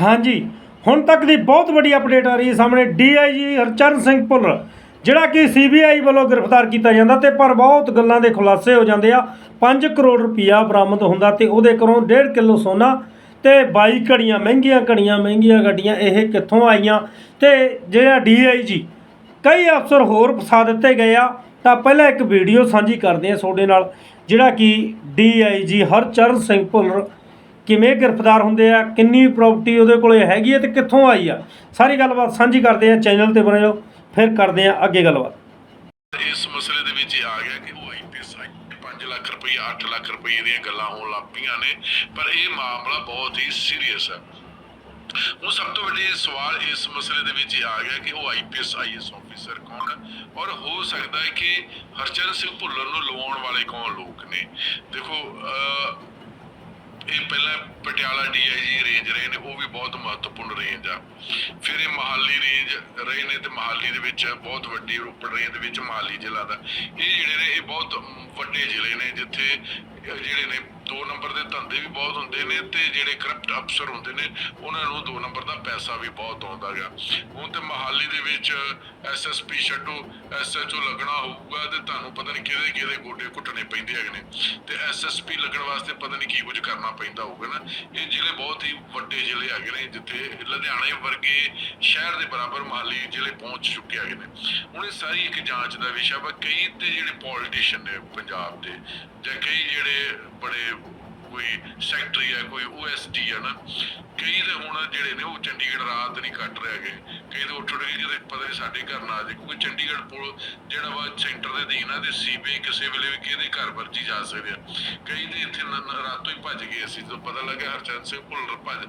ਹਾਂਜੀ, ਹੁਣ ਤੱਕ ਦੀ ਬਹੁਤ ਵੱਡੀ ਅਪਡੇਟ ਆ ਰਹੀ ਹੈ ਸਾਹਮਣੇ ਡੀਆਈਜੀ ਹਰਚਰਨ ਸਿੰਘ ਭੁੱਲਰ, ਜਿਹੜਾ ਕਿ ਸੀਬੀਆਈ ਵੱਲੋਂ ਗ੍ਰਿਫਤਾਰ ਕੀਤਾ ਜਾਂਦਾ ਤੇ ਪਰ ਬਹੁਤ ਗੱਲਾਂ ਦੇ ਖੁਲਾਸੇ ਹੋ ਜਾਂਦੇ ਆ। 5 ਕਰੋੜ ਰੁਪਇਆ ਬਰਾਮਦ ਹੁੰਦਾ ਤੇ ਉਹਦੇ ਘਰੋਂ 1.5 ਕਿਲੋ ਸੋਨਾ ਤੇ 22 ਘੜੀਆਂ, ਮਹਿੰਗੀਆਂ ਘੜੀਆਂ, ਮਹਿੰਗੀਆਂ ਗੱਡੀਆਂ ਇਹ ਕਿੱਥੋਂ ਆਈਆਂ ਤੇ ਜਿਹੜਾ ਡੀਆਈਜੀ ਕਈ ਅਫਸਰ ਹੋਰ ਫਸਾ ਦਿੱਤੇ ਗਏ ਆ। ਤਾਂ ਪਹਿਲਾਂ ਇੱਕ ਵੀਡੀਓ ਸਾਂਝੀ ਕਰਦੇ ਆ ਤੁਹਾਡੇ ਨਾਲ, ਜਿਹੜਾ ਕਿ ਡੀਆਈਜੀ ਹਰਚਰਨ ਸਿੰਘ ਭੁੱਲਰ ਕਿਵੇਂ ਗ੍ਰਿਫਤਾਰ ਹੁੰਦੇ ਆ, ਕਿੰਨੀ ਪ੍ਰਾਪਰਟੀ ਉਹਦੇ ਕੋਲੇ ਹੈਗੀ ਹੈ ਤੇ ਕਿੱਥੋਂ ਆਈ ਆ। ਸਾਰੀ ਗੱਲਬਾਤ ਸਾਂਝੀ ਕਰਦੇ ਆ ਚੈਨਲ ਤੇ ਬਣਿਓ ਫਿਰ ਕਰਦੇ ਆ ਅੱਗੇ ਗੱਲਬਾਤ। ਇਸ ਮਸਲੇ ਦੇ ਵਿੱਚ ਆ ਗਿਆ ਕਿ ਉਹ ਆਈਪੀਐਸ 5 ਲੱਖ ਰੁਪਏ 8 ਲੱਖ ਰੁਪਏ ਦੀਆਂ ਗੱਲਾਂ ਹੋਣ ਲੱਗ ਨੇ, ਪਰ ਇਹ ਮਾਮਲਾ ਬਹੁਤ ਹੀ ਸੀਰੀਅਸ ਹੈ ਹੁਣ ਸਭ ਤੋਂ ਵੱਡੀ ਸਵਾਲ ਇਸ ਮਸਲੇ ਦੇ ਵਿੱਚ ਆ ਗਿਆ ਕਿ ਉਹ ਆਈਪੀਐਸ ਆਈਐਸ ਆਫੀਸਰ ਕੌਣ ਔਰ ਹੋ ਸਕਦਾ ਹੈ ਕਿ ਹਰਚਰਨ ਸਿੰਘ ਭੁੱਲਰ ਨੂੰ ਲਵਾਉਣ ਵਾਲੇ ਕੌਣ ਲੋਕ ਨੇ? ਦੇਖੋ ਇਹ ਪਹਿਲਾਂ ਪਟਿਆਲਾ ਡੀਆਈਜੀ ਰੇਂਜ ਰਹੇ ਨੇ, ਉਹ ਵੀ ਬਹੁਤ ਮਹੱਤਵਪੂਰਨ ਰੇਂਜ ਆ। ਫਿਰ ਇਹ ਮਹਾਲੀ ਰੇਂਜ ਰਹੇ ਨੇ ਤੇ ਮਹਾਲੀ ਦੇ ਵਿੱਚ ਬਹੁਤ ਵੱਡੀ ਰੋਪੜ ਰੇਂਜ ਦੇ ਵਿੱਚ ਮਹਾਲੀ ਜ਼ਿਲ੍ਹਾ ਦਾ। ਇਹ ਜਿਹੜੇ ਨੇ, ਇਹ ਬਹੁਤ ਵੱਡੇ ਜ਼ਿਲ੍ਹੇ ਨੇ, ਜਿੱਥੇ ਜਿਹੜੇ ਨੇ ਦੋ ਨੰਬਰ ਦੇ ਧੰਦੇ ਵੀ ਬਹੁਤ ਹੁੰਦੇ ਨੇ ਤੇ ਜਿਹੜੇ ਕਰਪਟ ਅਫਸਰ ਹੁੰਦੇ ਨੇ, ਉਹਨਾਂ ਨੂੰ ਦੋ ਨੰਬਰ ਦਾ ਪੈਸਾ ਵੀ ਬਹੁਤ ਆਉਂਦਾ ਗਾ। ਹੁਣ ਤੇ ਮਹਾਲੀ ਦੇ ਵਿੱਚ ਐਸਐਸਪੀ ਛੱਡੋ ਐਸਐਚਓ ਲੱਗਣਾ ਹੋਊਗਾ ਤੇ ਤੁਹਾਨੂੰ ਪਤਾ ਨਹੀਂ ਕਿਹਦੇ ਕਿਹਦੇ ਗੋਡੇ ਘੁੱਟਣੇ ਪੈਂਦੇ ਹੈਗੇ ਨੇ। ਤੇ ਐਸਐਸਪੀ ਲੱਗਣ ਵਾਸਤੇ ਪਤਾ ਨਹੀਂ ਕੀ ਕੁਝ ਕਰਨਾ ਪੈਂਦਾ ਹੋਊਗਾ ਨਾ। ਇਹ ਜ਼ਿਲ੍ਹੇ ਬਹੁਤ ਹੀ ਵੱਡੇ ਜ਼ਿਲ੍ਹੇ ਹੈਗੇ ਨੇ, ਜਿੱਥੇ ਲੁਧਿਆਣੇ ਵਰਗੇ ਸ਼ਹਿਰ ਦੇ ਬਰਾਬਰ ਮਹਾਲੀ ਜ਼ਿਲ੍ਹੇ ਪਹੁੰਚ ਚੁੱਕੇ ਹੈਗੇ ਨੇ। ਹੁਣ ਇਹ ਸਾਰੀ ਇੱਕ ਜਾਂਚ ਦਾ ਵਿਸ਼ਾ ਵਾ। ਕਈ ਤੇ ਜਿਹੜੇ ਪੋਲੀਟੀਸ਼ੀਅਨ ਨੇ ਪੰਜਾਬ ਦੇ, ਜਾਂ ਕਈ ਸੈਕਟਰੀ ਹੈ ਕੋਈ ਓਐਸਡੀ ਹੈ ਨਾ, ਕਈ ਦੇ ਹੁਣ ਜਿਹੜੇ ਨੇ ਉਹ ਚੰਡੀਗੜ੍ਹ ਰਾਤ ਨਹੀਂ ਕੱਟ ਰਹੇ ਹੈਗੇ। ਕਈ ਦੇ ਉੱਠ ਉੱਠ ਕੇ ਪਤਾ ਨਹੀਂ ਸਾਡੇ ਘਰ ਨਾ ਆ ਜਾਏ ਕਿਉਂਕਿ ਚੰਡੀਗੜ੍ਹ ਪੁਲ ਜਿਹੜਾ ਵਾ ਸੈਂਟਰ ਦੇ ਅਧੀਨ ਆ, ਤੇ ਸੀਬੀਆਈ ਕਿਸੇ ਵੇਲੇ ਵੀ ਕਿਹਦੇ ਘਰ ਵਰਜੀ ਜਾ ਸਕਦੇ ਆ। ਕਈ ਦੇ ਇੱਥੇ ਰਾਤੋਂ ਹੀ ਭੱਜ ਗਏ ਅਸੀਂ, ਜਦੋਂ ਪਤਾ ਲੱਗਾ ਹਰਚੰਦ ਸਿੰਘ ਭੁੱਲਰ ਭੱਜ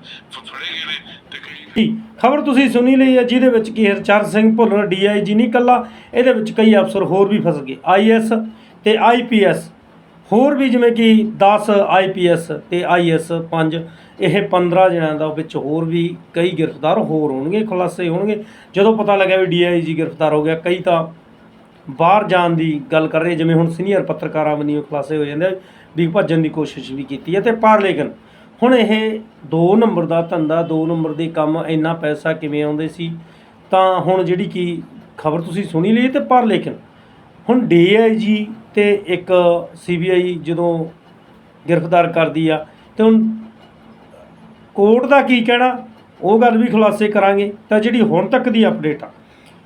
ਫੜੇ ਗਏ ਨੇ, ਤੇ ਕਈ ਖਬਰ ਤੁਸੀਂ ਸੁਣੀ ਲਈ ਹੈ, ਜਿਹਦੇ ਵਿੱਚ ਕਿ ਹਰਚਰਨ ਸਿੰਘ ਭੁੱਲਰ ਡੀਆਈਜੀ ਨਹੀਂ ਕੱਲਾ ਇਹਦੇ ਵਿੱਚ ਕਈ ਅਫਸਰ ਹੋਰ ਵੀ ਫਸ ਗਏ ਆਈਐਸ ਤੇ ਆਈਪੀਐਸ ਹੋਰ ਵੀ ਜਿਵੇਂ ਕਿ 10 ਆਈਪੀਐਸ ਤੇ ਆਈਐਸ 5 ਇਹ 15 ਜਣਿਆਂ ਦਾ ਵਿੱਚ ਹੋਰ ਵੀ ਕਈ ਗ੍ਰਿਫਤਾਰ ਹੋਰ ਹੋਣਗੇ, ਖੁਲਾਸੇ ਹੋਣਗੇ। ਜਦੋਂ ਪਤਾ ਲੱਗਿਆ ਵੀ ਡੀਆਈਜੀ ਗ੍ਰਿਫਤਾਰ ਹੋ ਗਿਆ, ਕਈ ਤਾਂ ਬਾਹਰ ਜਾਣ ਦੀ ਗੱਲ ਕਰ ਰਹੇ, ਜਿਵੇਂ ਹੁਣ ਸੀਨੀਅਰ ਪੱਤਰਕਾਰਾਂ ਵੱਲੋਂ ਖੁਲਾਸੇ ਹੋ ਜਾਂਦੇ ਆ, ਵੀ ਭੱਜਣ ਦੀ ਕੋਸ਼ਿਸ਼ ਵੀ ਕੀਤੀ ਹੈ। ਤੇ ਪਰ ਲੇਕਿਨ ਹੁਣ ਇਹ 2 ਨੰਬਰ ਦਾ ਧੰਦਾ 2 ਨੰਬਰ ਦੇ ਕੰਮ ਇੰਨਾ ਪੈਸਾ ਕਿਵੇਂ ਆਉਂਦੇ ਸੀ, ਤਾਂ ਹੁਣ ਜਿਹੜੀ ਕੀ ਖਬਰ ਤੁਸੀਂ ਸੁਣੀ ਲਈ ਤੇ ਪਰ ਲੇਕਿਨ ਹੁਣ ਡੀਆਈਜੀ ਤੇ ਇੱਕ ਸੀਬੀਆਈ ਜਦੋਂ ਗ੍ਰਿਫਤਾਰ ਕਰਦੀ ਆ, ਤੇ ਹੁਣ ਕੋਰਟ ਦਾ ਕੀ ਕਹਿਣਾ? ਉਹ ਗੱਲ ਵੀ ਖੁਲਾਸੇ ਕਰਾਂਗੇ। ਤਾਂ ਜਿਹੜੀ ਹੁਣ ਤੱਕ ਦੀ ਅਪਡੇਟ ਆ,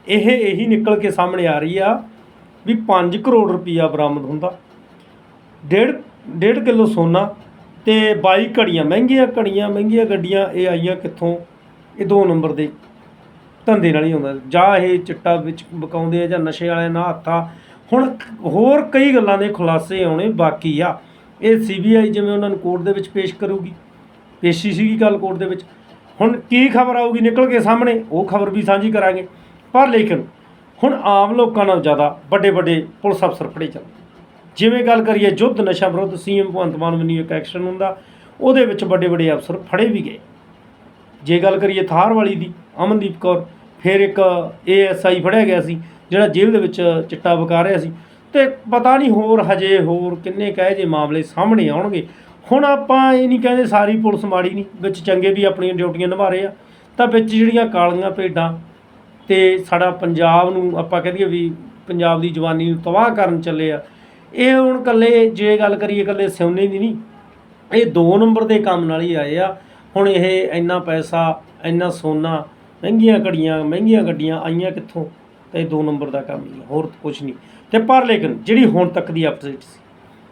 ਇਹ ਇਹੀ ਨਿਕਲ ਕੇ ਸਾਹਮਣੇ ਆ ਰਹੀ ਆ ਵੀ 5 ਕਰੋੜ ਰੁਪਈਆ ਬਰਾਮਦ ਹੁੰਦਾ। ਡੇਢ ਡੇਢ ਕਿਲੋ ਸੋਨਾ ਤੇ 22 ਘੜੀਆਂ, ਮਹਿੰਗੀਆਂ ਘੜੀਆਂ, ਮਹਿੰਗੀਆਂ ਗੱਡੀਆਂ, ਇਹ ਆਈਆਂ ਕਿੱਥੋਂ? ਇਹ ਦੋ ਨੰਬਰ ਦੇ ਧੰਦੇ ਨਾਲ ਹੀ ਹੁੰਦਾ ਜਾਂ ਇਹ ਚਿੱਟਾ ਵਿੱਚ ਬਕਾਉਂਦੇ ਆ ਜਾਂ ਨਸ਼ੇ ਵਾਲਿਆਂ ਨਾਲ ਹੱਥਾ ਹੁਣ ਹੋਰ ਕਈ ਗੱਲਾਂ ਦੇ ਖੁਲਾਸੇ ਆਉਣੇ ਬਾਕੀ ਆ। ਇਹ ਸੀਬੀਆਈ ਜਿਵੇਂ ਉਹਨਾਂ ਨੂੰ ਕੋਰਟ ਦੇ ਵਿੱਚ ਪੇਸ਼ ਕਰੂਗੀ। ਪੇਸ਼ੀ ਸੀਗੀ ਕੱਲ ਕੋਰਟ ਦੇ ਵਿੱਚ। ਹੁਣ ਕੀ ਖਬਰ ਆਊਗੀ ਨਿਕਲ ਕੇ ਸਾਹਮਣੇ, ਉਹ ਖਬਰ ਵੀ ਸਾਂਝੀ ਕਰਾਂਗੇ। ਪਰ ਲੇਕਿਨ ਹੁਣ ਆਮ ਲੋਕਾਂ ਨਾਲ ਜ਼ਿਆਦਾ ਵੱਡੇ ਵੱਡੇ ਪੁਲਿਸ ਅਫਸਰ ਫੜੇ ਚੱਲ ਜਿਵੇਂ ਗੱਲ ਕਰੀਏ ਯੁੱਧ ਨਸ਼ਾ ਵਿਰੁੱਧ ਸੀਐਮ ਭਗਵੰਤ ਮਾਨ ਵੱਲੋਂ ਇੱਕ ਐਕਸ਼ਨ ਹੁੰਦਾ, ਉਹਦੇ ਵਿੱਚ ਵੱਡੇ ਵੱਡੇ ਅਫਸਰ ਫੜੇ ਵੀ ਗਏ। ਜੇ ਗੱਲ ਕਰੀਏ ਥਾਰ ਵਾਲੀ ਦੀ, ਅਮਨਦੀਪ ਕੌਰ, ਫਿਰ ਇੱਕ ਏਐਸਆਈ ਫੜਿਆ ਗਿਆ ਸੀ। ਜਿਹੜਾ ਜੇਲ੍ਹ ਦੇ ਵਿੱਚ ਚਿੱਟਾ ਵਕਾ ਰਿਹਾ ਸੀ। ਤੇ ਪਤਾ ਨਹੀਂ ਹੋਰ ਹਜੇ ਹੋਰ ਕਿੰਨੇ ਕਹੇ ਜੇ ਮਾਮਲੇ ਸਾਹਮਣੇ ਆਉਣਗੇ। ਹੁਣ ਆਪਾਂ ਇਹ ਨਹੀਂ ਕਹਿੰਦੇ ਸਾਰੀ ਪੁਲਿਸ ਮਾੜੀ ਨਹੀਂ, ਵਿੱਚ ਚੰਗੇ ਵੀ ਆਪਣੀਆਂ ਡਿਊਟੀਆਂ ਨਿਭਾ ਰਹੇ ਆ। ਤਾਂ ਵਿੱਚ ਜਿਹੜੀਆਂ ਕਾਲੀਆਂ ਭੇਡਾਂ ਤੇ ਸਾਡਾ ਪੰਜਾਬ ਨੂੰ ਆਪਾਂ ਕਹਦੇ ਵੀ ਪੰਜਾਬ ਦੀ ਜਵਾਨੀ ਨੂੰ ਤਬਾਹ ਕਰਨ ਚੱਲੇ ਆ। ਇਹ ਹੁਣ ਕੱਲੇ ਜੇ ਗੱਲ ਕਰੀਏ ਕੱਲੇ ਸਿਉਨੇ ਦੀ ਨਹੀਂ, ਇਹ ਦੋ ਨੰਬਰ ਦੇ ਕੰਮ ਨਾਲ ਹੀ ਆਏ ਆ। ਹੁਣ ਇਹ ਇੰਨਾ ਪੈਸਾ, ਇੰਨਾ ਸੋਨਾ, ਮਹਿੰਗੀਆਂ ਘੜੀਆਂ, ਮਹਿੰਗੀਆਂ ਗੱਡੀਆਂ ਆਈਆਂ ਕਿੱਥੋਂ? ਤਾਂ ਇਹ ਦੋ ਨੰਬਰ ਦਾ ਕੰਮ ਹੀ ਹੋਰ ਕੁਝ ਨਹੀਂ। ਤੇ ਪਰ ਲੇਕਿਨ ਜਿਹੜੀ ਹੁਣ ਤੱਕ ਦੀ ਅਪਡੇਟ ਸੀ,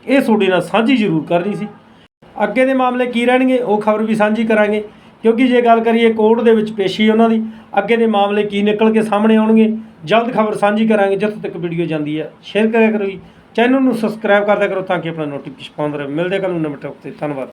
ਇਹ ਤੁਹਾਡੇ ਨਾਲ ਸਾਂਝੀ ਜ਼ਰੂਰ ਕਰਨੀ ਸੀ। ਅੱਗੇ ਦੇ ਮਾਮਲੇ ਕੀ ਰਹਿਣਗੇ, ਉਹ ਖਬਰ ਵੀ ਸਾਂਝੀ ਕਰਾਂਗੇ। ਕਿਉਂਕਿ ਜੇ ਗੱਲ ਕਰੀਏ ਕੋਰਟ ਦੇ ਵਿੱਚ ਪੇਸ਼ੀ ਉਹਨਾਂ ਦੀ, ਅੱਗੇ ਦੇ ਮਾਮਲੇ ਕੀ ਨਿਕਲ ਕੇ ਸਾਹਮਣੇ ਆਉਣਗੇ, ਜਲਦ ਖਬਰ ਸਾਂਝੀ ਕਰਾਂਗੇ, ਜਿੱਥੇ ਤੱਕ ਵੀਡੀਓ ਜਾਂਦੀ ਹੈ। ਸ਼ੇਅਰ ਕਰਿਆ ਕਰੋ ਜੀ। ਚੈਨਲ ਨੂੰ ਸਬਸਕ੍ਰਾਈਬ ਕਰਦਿਆ ਕਰੋ ਤਾਂ ਕਿ ਆਪਣਾ ਨੋਟੀਫਿਕੇਸ਼ਨ ਪਾਉਂਦੇ ਰਹੇ। ਮਿਲਦੇ ਕੱਲ ਨੂੰ ਨਵੇਂ ਟੌਪ ਤੇ। ਧੰਨਵਾਦ।